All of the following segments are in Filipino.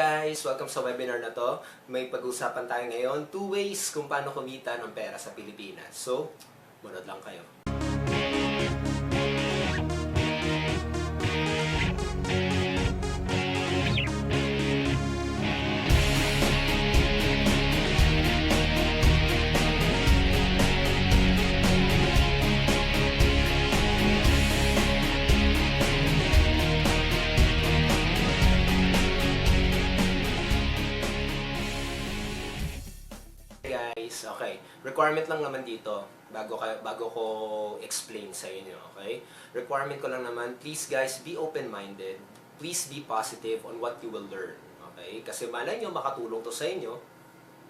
guys! Welcome sa webinar na to. May pag-usapan tayo ngayon, two ways kung paano kumita ng pera sa Pilipinas. So, munod lang kayo. Guys, okay. Requirement lang naman dito bago ka, bago ko explain sa inyo, okay? Requirement ko lang naman, please guys, be open-minded. Please be positive on what you will learn, okay? Kasi malay nyo makatulong to sa inyo,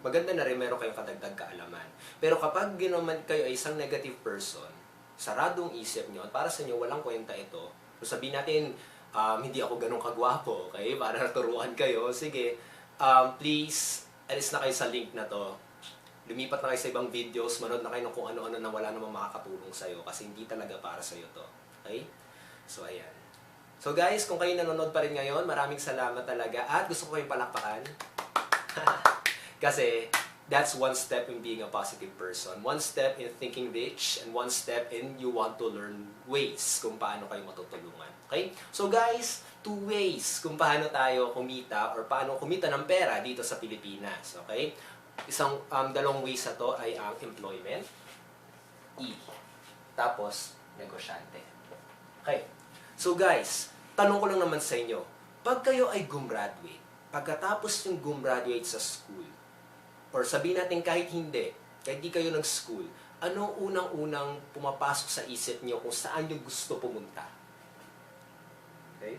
maganda na rin meron kayong kadagdag kaalaman. Pero kapag ginaman kayo ay isang negative person, saradong isip nyo, at para sa inyo walang kwenta ito, so sabihin natin, um, hindi ako ganun kagwapo, okay? Para naturuan kayo, sige, um, please, alis na kayo sa link na to. Lumipat na kayo sa ibang videos, manood na kayo ng kung ano-ano na wala namang makakatulong sa'yo kasi hindi talaga para sa'yo to. Okay? So, ayan. So guys, kung kayo nanonood pa rin ngayon, maraming salamat talaga at gusto ko kayong palakpakan. Kasi that's one step in being a positive person. One step in thinking rich and one step in you want to learn ways kung paano kayo matutulungan. Okay? So guys, two ways kung paano tayo kumita or paano kumita ng pera dito sa Pilipinas. Okay? Isang um, dalawang ways na to ay ang employment, E. Tapos, negosyante. Okay. So guys, tanong ko lang naman sa inyo, pag kayo ay gumraduate, pagkatapos yung gumraduate sa school, or sabihin natin kahit hindi, kahit di kayo nag-school, ano unang-unang pumapasok sa isip niyo kung saan yung gusto pumunta? Okay?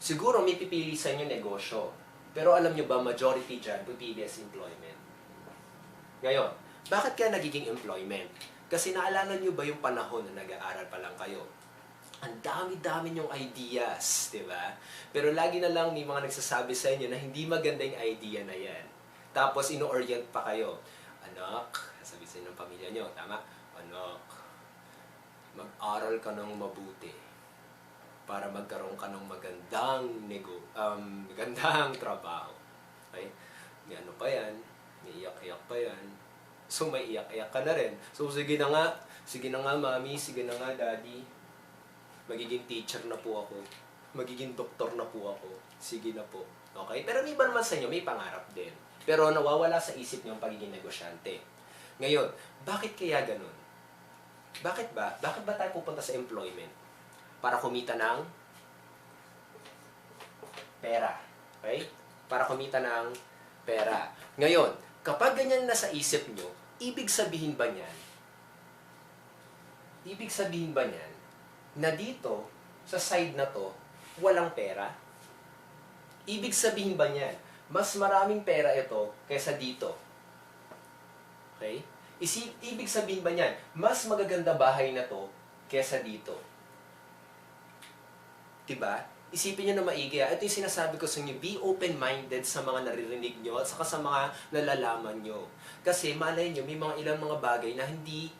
Siguro may pipili sa inyo negosyo. Pero alam niyo ba, majority dyan, as employment. Ngayon, bakit kaya nagiging employment? Kasi naalala niyo ba yung panahon na nag-aaral pa lang kayo? Ang dami-dami niyong ideas, di ba? Pero lagi na lang may mga nagsasabi sa inyo na hindi maganda yung idea na yan. Tapos ino-orient pa kayo. Anak, sabi sa inyo ng pamilya niyo, tama? Anak, mag-aral ka ng mabuti para magkaroon ka ng magandang nego, um, magandang trabaho. Okay? May ano pa yan, may iyak-iyak pa yan. So may iyak-iyak ka na rin. So sige na nga, sige na nga mami, sige na nga daddy. Magiging teacher na po ako. Magiging doktor na po ako. Sige na po. Okay? Pero may iba naman sa inyo, may pangarap din. Pero nawawala sa isip niyo ang pagiging negosyante. Ngayon, bakit kaya ganun? Bakit ba? Bakit ba tayo pupunta sa employment? Para kumita ng pera. Okay? Para kumita ng pera. Ngayon, kapag ganyan na sa isip nyo, ibig sabihin ba niyan? Ibig sabihin ba niyan na dito, sa side na to, walang pera? Ibig sabihin ba niyan, mas maraming pera ito kaysa dito? Okay? Isi, ibig sabihin ba niyan, mas magaganda bahay na to kaysa dito? Diba? Isipin nyo na maigi. ah. Ito yung sinasabi ko sa inyo, be open-minded sa mga naririnig nyo at saka sa mga nalalaman nyo. Kasi malay nyo, may mga ilang mga bagay na hindi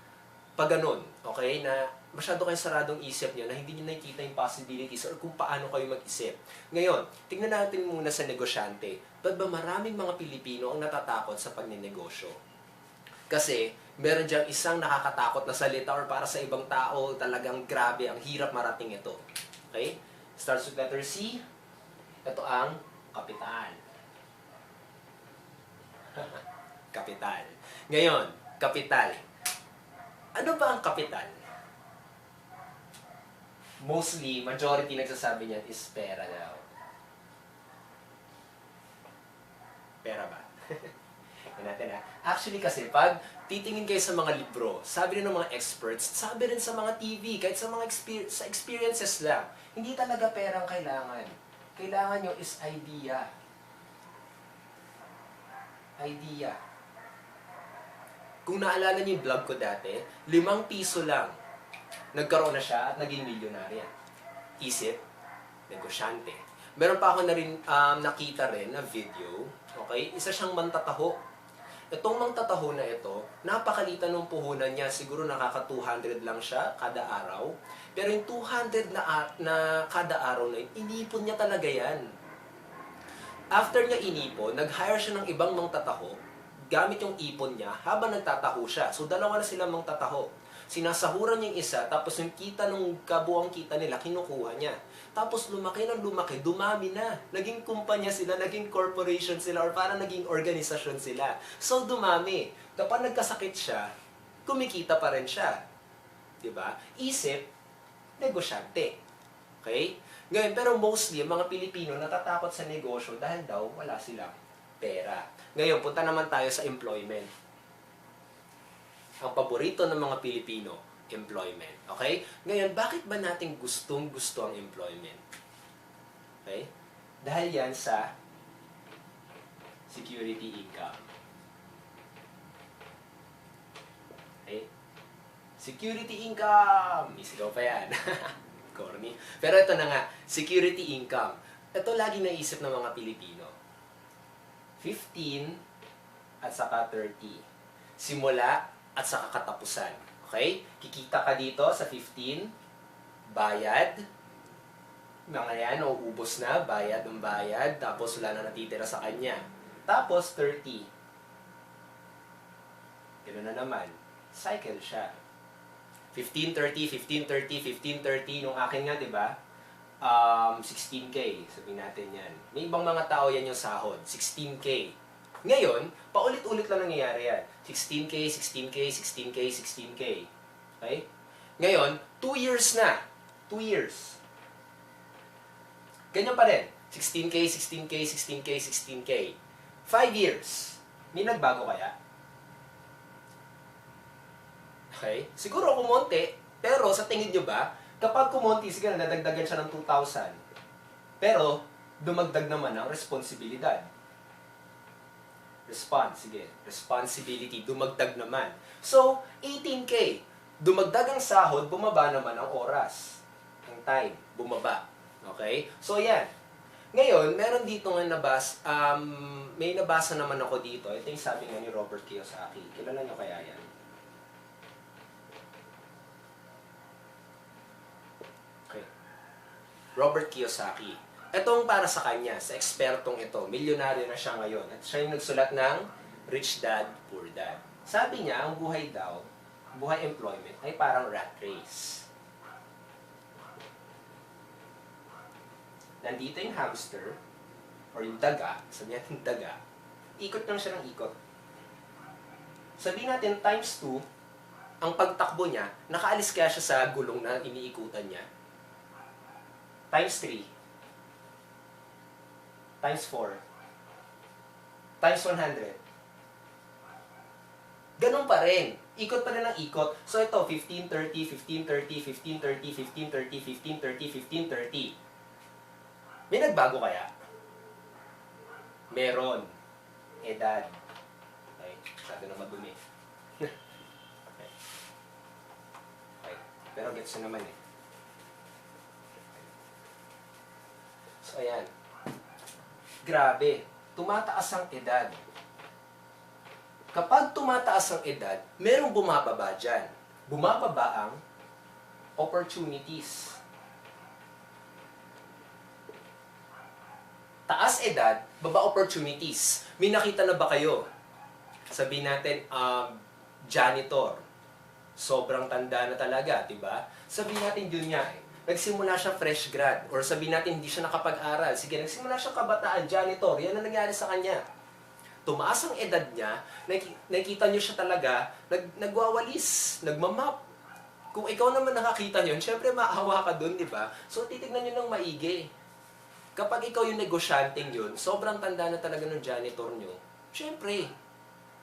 pa ganun, okay? Na masyado kayong saradong isip nyo na hindi nyo nakikita yung possibilities or kung paano kayo mag-isip. Ngayon, tingnan natin muna sa negosyante. Ba't ba maraming mga Pilipino ang natatakot sa pagninegosyo? Kasi, meron diyang isang nakakatakot na salita or para sa ibang tao, talagang grabe, ang hirap marating ito. Okay? Starts with letter C. Ito ang kapital. kapital. Ngayon, kapital. Ano ba ang kapital? Mostly, majority nagsasabi niyan is pera daw. Pera ba? Yan natin ha. Actually kasi, pag titingin kayo sa mga libro, sabi rin ng mga experts, sabi rin sa mga TV, kahit sa mga exper- sa experiences lang, hindi talaga pera ang kailangan. Kailangan nyo is idea. Idea. Kung naalala niyo yung vlog ko dati, limang piso lang. Nagkaroon na siya at naging milyonarya. Isip, negosyante. Meron pa ako na rin, um, nakita rin na video, okay? Isa siyang mantataho. Itong mangtataho na ito, napakalitan ng puhunan niya. Siguro nakaka 200 lang siya kada araw. Pero yung 200 na, na kada araw na yun, inipon niya talaga yan. After niya inipon, nag-hire siya ng ibang mangtataho gamit yung ipon niya habang nagtataho siya. So, dalawa na silang mangtataho. Sinasahuran niya yung isa, tapos yung kita nung kabuang kita nila, kinukuha niya. Tapos lumaki ng lumaki, dumami na. Naging kumpanya sila, naging corporation sila, or parang naging organisasyon sila. So, dumami. Kapag nagkasakit siya, kumikita pa rin siya. 'Di ba? Isip, negosyante. Okay? Ngayon, pero mostly, ang mga Pilipino natatakot sa negosyo dahil daw wala silang pera. Ngayon, punta naman tayo sa employment. Ang paborito ng mga Pilipino, employment. Okay? Ngayon, bakit ba natin gustong gusto ang employment? Okay? Dahil yan sa security income. Okay? Security income! Isigaw pa yan. Corny. Pero ito na nga, security income. Ito lagi naisip ng mga Pilipino. 15 at saka 30. Simula at saka katapusan. Okay? Kikita ka dito sa 15, bayad, mga yan, uubos na, bayad ng bayad, tapos wala na natitira sa kanya. Tapos 30. Ganoon na naman. Cycle siya. 15.30, 15.30, 15.30, nung akin nga, di ba? Um, 16K, sabihin natin yan. May ibang mga tao yan yung sahod, 16K. Ngayon, paulit-ulit lang nangyayari yan. 16K, 16K, 16K, 16K. Okay? Ngayon, 2 years na. 2 years. Ganyan pa rin. 16K, 16K, 16K, 16K. 5 years. May nagbago kaya? Okay? Siguro kumonti, pero sa tingin nyo ba, kapag kumonti, sige na, nadagdagan siya ng 2,000. Pero, dumagdag naman ang responsibilidad. Response, sige. Responsibility, dumagdag naman. So, 18K. Dumagdag ang sahod, bumaba naman ang oras. Ang time, bumaba. Okay? So, yan. Ngayon, meron dito nga nabas, um, may nabasa naman ako dito. Ito yung sabi nga ni Robert Kiyosaki. Kilala nyo kaya yan? Okay. Robert Kiyosaki. Itong para sa kanya, sa ekspertong ito, milyonaryo na siya ngayon. At siya yung nagsulat ng Rich Dad, Poor Dad. Sabi niya, ang buhay daw, buhay employment, ay parang rat race. Nandito yung hamster, or yung daga, sabi natin daga, ikot lang siya ng ikot. Sabi natin times 2, ang pagtakbo niya, nakaalis kaya siya sa gulong na iniikutan niya. Times 3. Times 4. Times 100. Ganun pa rin. Ikot pa rin ang ikot. So ito, 15, 30, 15, 30, 15, 30, 15, 30, 15, 30, 15, 30. May nagbago kaya? Meron. Edad. Okay, masyado na madumi. okay. okay. Pero gets naman eh. So, ayan. Grabe. Tumataas ang edad. Kapag tumataas ang edad, merong bumababa dyan. Bumababa ang opportunities. Taas edad, baba opportunities. May nakita na ba kayo? Sabihin natin, um, janitor. Sobrang tanda na talaga, di ba? Sabihin natin yun nga eh. Nagsimula siya fresh grad. Or sabihin natin hindi siya nakapag-aral. Sige, nagsimula siya kabataan, janitor. Yan ang nangyari sa kanya. Tumaas ang edad niya, nak- nakita niyo siya talaga, nag nagwawalis, nagmamap. Kung ikaw naman nakakita niyo, syempre maawa ka dun, di ba? So, titignan niyo ng maigi. Kapag ikaw yung negosyanteng yun, sobrang tanda na talaga ng janitor nyo, syempre,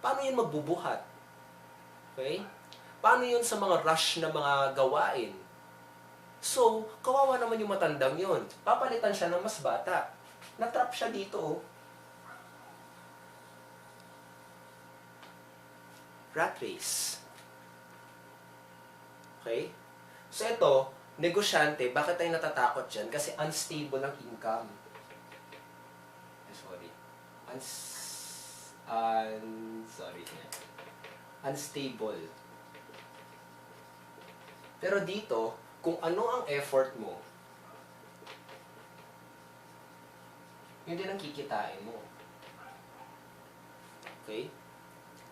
paano yun magbubuhat? Okay? Paano yun sa mga rush na mga gawain? So, kawawa naman yung matandang yun. Papalitan siya ng mas bata. Natrap siya dito, oh. Rat race. Okay? So, ito, negosyante, bakit tayo natatakot dyan? Kasi unstable ang income. Eh, sorry. Uns... Un... Sorry. Unstable. Pero dito, kung ano ang effort mo, yun din ang kikitain mo. Okay?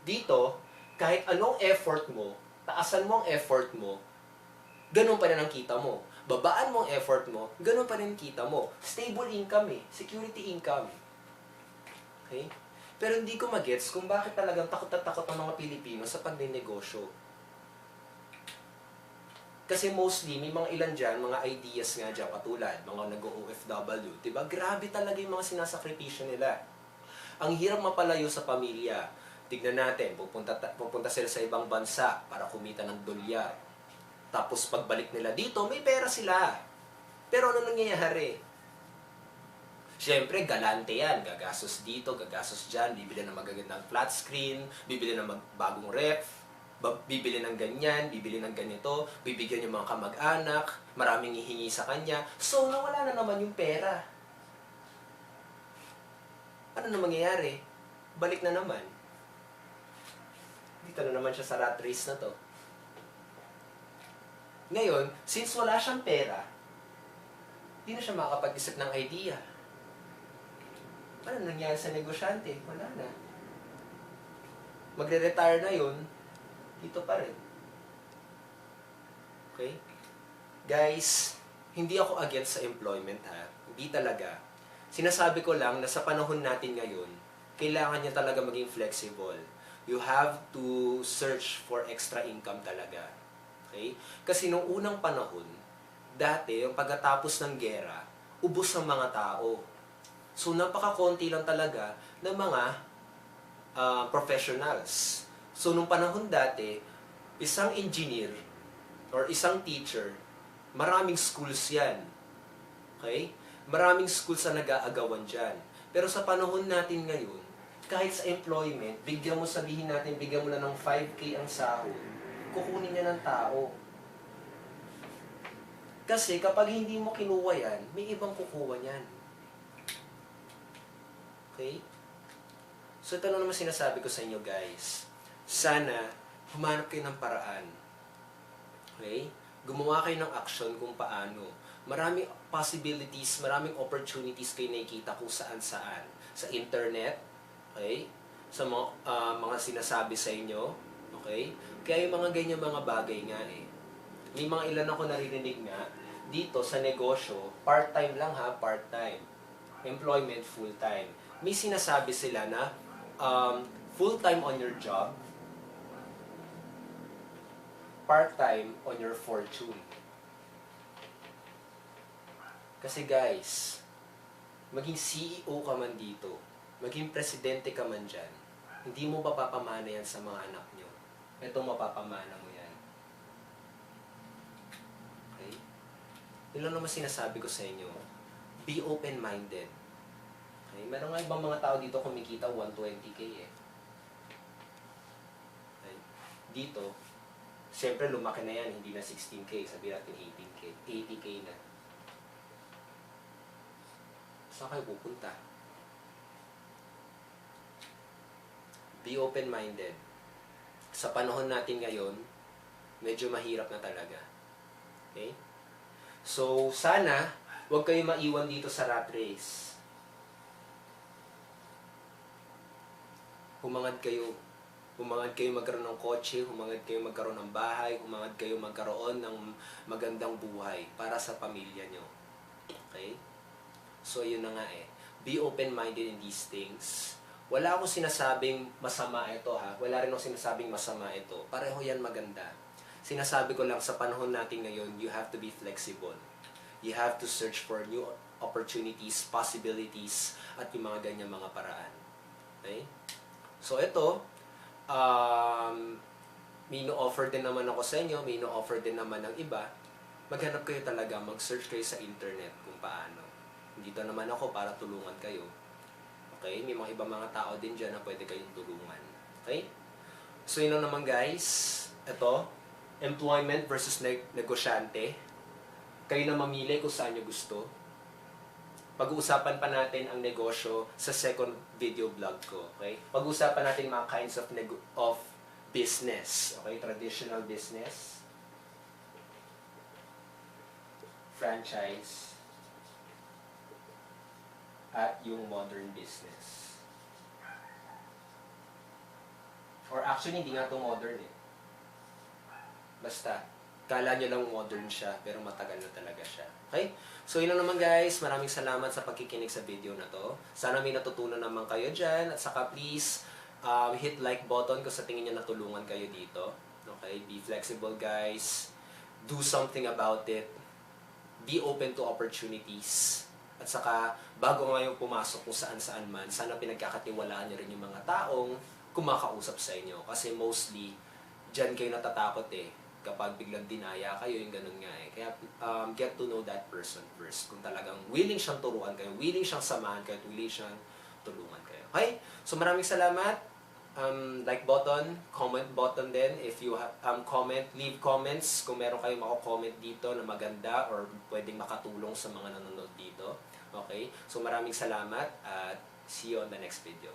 Dito, kahit anong effort mo, taasan mo ang effort mo, ganun pa rin ang kita mo. Babaan mo ang effort mo, ganun pa rin kita mo. Stable income eh. Security income. Okay? Pero hindi ko magets kung bakit talagang takot at takot ang mga Pilipino sa pagnenegosyo. Kasi mostly, may mga ilan dyan, mga ideas nga dyan, katulad, mga nag-OFW, diba? Grabe talaga yung mga sinasakripisyo nila. Ang hirap mapalayo sa pamilya. Tignan natin, pupunta, ta- pupunta sila sa ibang bansa para kumita ng dolyar. Tapos pagbalik nila dito, may pera sila. Pero ano nangyayari? Siyempre, galante yan. Gagastos dito, gagastos dyan, bibili ng magagandang flat screen, bibili ng bagong ref, bibili ng ganyan, bibili ng ganito, bibigyan yung mga kamag-anak, maraming hihingi sa kanya. So, nawala na naman yung pera. Ano na mangyayari? Balik na naman. Dito na naman siya sa rat race na to. Ngayon, since wala siyang pera, hindi na siya makakapag-isip ng idea. Ano nangyari sa negosyante? Wala na. Magre-retire na yun, dito pa rin. Okay? Guys, hindi ako against sa employment ha. Hindi talaga. Sinasabi ko lang na sa panahon natin ngayon, kailangan niya talaga maging flexible. You have to search for extra income talaga. Okay? Kasi nung unang panahon, dati, yung pagkatapos ng gera, ubos ang mga tao. So, napaka-konti lang talaga ng mga ah, professionals. So, nung panahon dati, isang engineer or isang teacher, maraming schools yan. Okay? Maraming schools na nag-aagawan dyan. Pero sa panahon natin ngayon, kahit sa employment, bigyan mo sabihin natin, bigyan mo na ng 5K ang sahod, kukunin niya ng tao. Kasi kapag hindi mo kinuha yan, may ibang kukuha niyan. Okay? So ito na naman sinasabi ko sa inyo guys. Sana humanap kayo ng paraan. Okay? Gumawa kayo ng action kung paano. Maraming possibilities, maraming opportunities kayo nakikita kung saan-saan. Sa internet, okay? Sa mga, ah, mga sinasabi sa inyo, okay? Kaya yung mga ganyan mga bagay nga eh. May mga ilan ako naririnig nga, dito sa negosyo, part-time lang ha, part-time. Employment, full-time. May sinasabi sila na um, full-time on your job, part-time on your fortune. Kasi guys, maging CEO ka man dito, maging presidente ka man dyan, hindi mo mapapamana yan sa mga anak nyo. Ito mapapamana mo yan. Okay? Yun lang naman sinasabi ko sa inyo. Be open-minded. Okay? Meron nga ibang mga tao dito kumikita 120k eh. Okay? Dito, siyempre lumaki na yan, hindi na 16k, sabi natin 18k, 80k na. Saan kayo pupunta? Be open-minded. Sa panahon natin ngayon, medyo mahirap na talaga. Okay? So, sana, huwag kayo maiwan dito sa rat race. Humangad kayo. Humangad kayo magkaroon ng kotse, humangad kayo magkaroon ng bahay, humangad kayo magkaroon ng magandang buhay para sa pamilya nyo. Okay? So, yun na nga eh. Be open-minded in these things. Wala akong sinasabing masama ito ha. Wala rin akong sinasabing masama ito. Pareho yan maganda. Sinasabi ko lang sa panahon natin ngayon, you have to be flexible. You have to search for new opportunities, possibilities, at yung mga ganyan mga paraan. Okay? So, ito, um, may no-offer din naman ako sa inyo, may no-offer din naman ng iba. Maghanap kayo talaga, mag-search kayo sa internet kung paano. Dito naman ako para tulungan kayo. Okay? May mga ibang mga tao din dyan na pwede kayong tulungan. Okay? So, yun lang naman guys. Ito, employment versus neg- negosyante. Kayo na mamili kung saan nyo gusto. Pag-uusapan pa natin ang negosyo sa second video vlog ko. Okay? Pag-uusapan natin mga kinds of of business. Okay? Traditional business. Franchise. at yung modern business. Or actually, hindi nga to modern eh. Basta, kala nyo lang modern siya, pero matagal na talaga siya. Okay? So, yun lang naman guys. Maraming salamat sa pagkikinig sa video na to. Sana may natutunan naman kayo dyan. At saka please, um, hit like button kung sa tingin nyo natulungan kayo dito. Okay? Be flexible guys. Do something about it. Be open to opportunities. At saka, bago ngayon pumasok kung saan-saan man, sana pinagkakatiwalaan nyo rin yung mga taong kumakausap sa inyo. Kasi mostly, dyan kayo natatakot eh. Kapag biglang dinaya kayo, yung ganun nga eh. Kaya um, get to know that person first. Kung talagang willing siyang turuan kayo, willing siyang samahan kayo, at willing siyang tulungan kayo. Okay? So maraming salamat. Um, like button, comment button din. If you have um, comment, leave comments kung meron kayong mako-comment dito na maganda or pwedeng makatulong sa mga nanonood dito. Okay? So maraming salamat at see you on the next video.